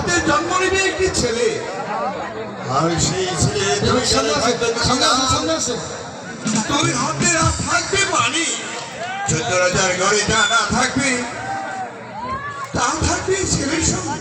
হাতে জন্ম নেবে একটি ছেলে। আর সেই ছেলে তুমি হাতে না থাকবে পানি। চোদ্দ রাজার ঘরে যা না থাকবে তা থাকবে ছেলের সঙ্গে।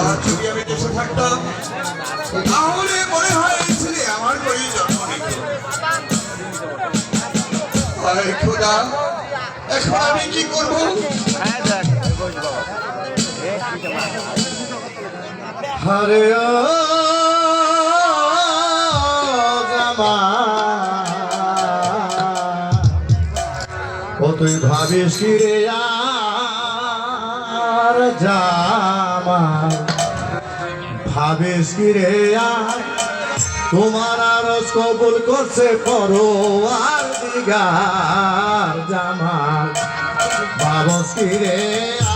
আর যদি আমি দেশে থাকতাম তাহলে মনে হয় এই ছেলে আমার ঘরেই জন্ম নিত। আয় খোদা এখন আমি কি করব? হরে ও জামা। তুই ভাবিস রে আর জামা? ভাবিস রে আর? তোমার আরজ কবুল করছে পরো আর দিগার জামাল বাবস কি রে আর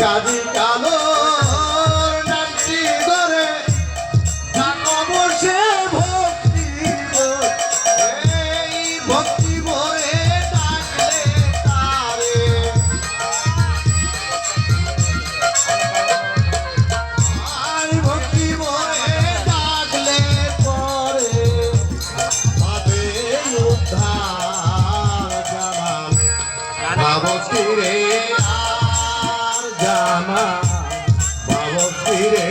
গাজী কালু নাতি ধরে। ডাকো বসে ভক্তি এই ভক্তি বলে ডাকলে তারে। আই ভক্তি মরে ডাকলে পরে। পাবে উদ্ধার জামাল ভাবতী রে। আর জামাল ফিরে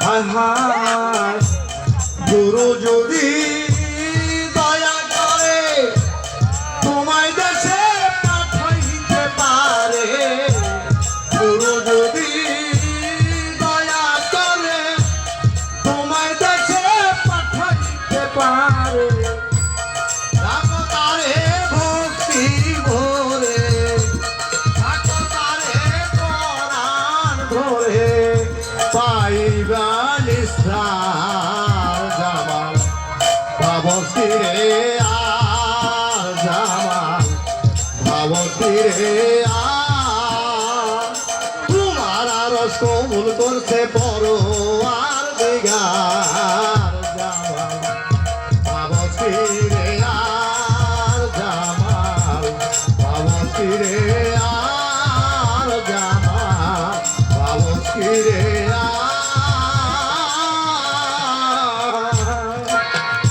হায় হায় গুরু যদি ভাবতী রে আর জামাল ভাবতী রে আর তোমার আরস কবুল করছে বড় আর ভাবতী রে